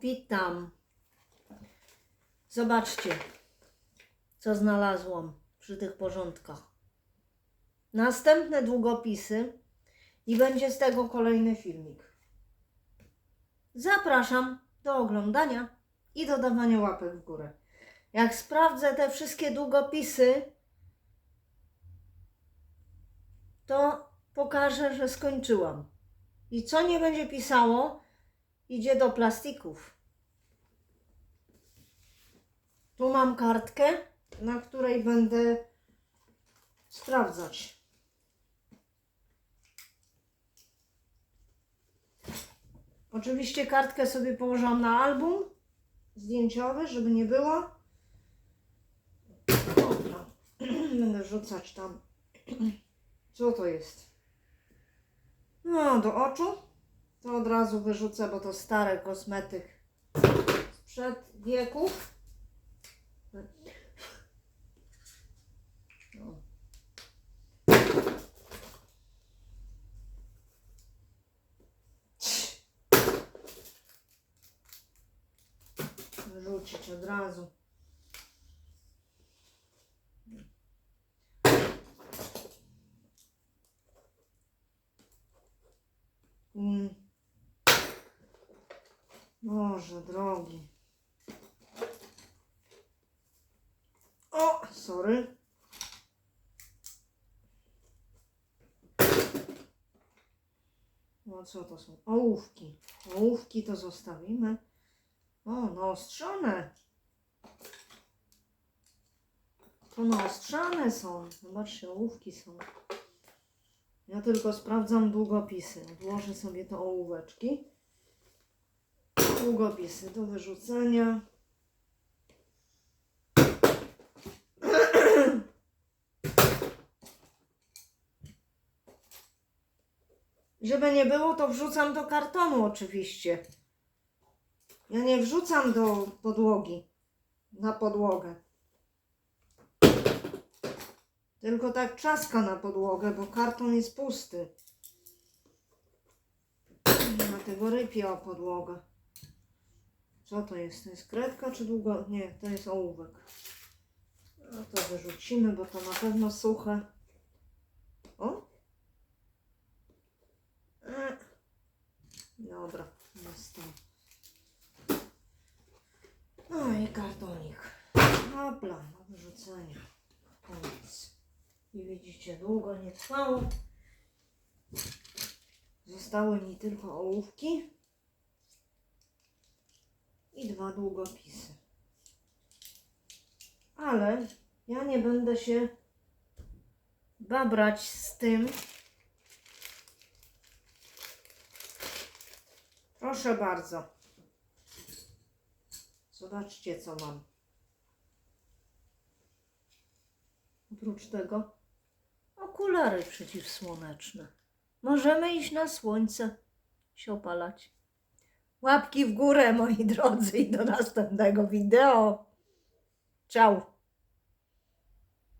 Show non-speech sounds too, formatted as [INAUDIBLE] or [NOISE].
Witam. Zobaczcie, co znalazłam przy tych porządkach. Następne długopisy i będzie z tego kolejny filmik. Zapraszam do oglądania i do dawania łapek w górę. Jak sprawdzę te wszystkie długopisy, to pokażę, że skończyłam. I co nie będzie pisało, idzie do plastików. Tu mam kartkę, na której będę sprawdzać. Oczywiście kartkę sobie położyłam na album zdjęciowy, żeby nie było. Dobra. [CLEARS THROAT] Będę rzucać tam. Co to jest? No, do oczu. To od razu wyrzucę, bo to stary kosmetyk sprzed wieków. No. Wyrzucić od razu. Mm. Boże drogi. O, sorry. No co to są? Ołówki. Ołówki to zostawimy. O, naostrzone. To naostrzane są. Zobaczcie, ołówki są. Ja tylko sprawdzam długopisy. Odłożę sobie te ołóweczki. Długopisy do wyrzucenia. Żeby nie było, to wrzucam do kartonu oczywiście. Ja nie wrzucam do podłogi, na podłogę. Tylko tak czaska na podłogę, bo karton jest pusty. Dlatego rypie o podłogę. Co to jest? To jest kredka czy długo? Nie, to jest ołówek. No to wyrzucimy, bo to na pewno suche. O! E. Dobra, jest to. No i kartonik. Dobra, do wyrzucenia. Koniec. I widzicie, długo nie trwało. Zostały mi tylko ołówki i dwa długopisy. Ale ja nie będę się babrać z tym. Proszę bardzo. Zobaczcie, co mam. Oprócz tego okulary przeciwsłoneczne. Możemy iść na słońce, się opalać. Łapki w górę, moi drodzy, i do następnego wideo. Ciao.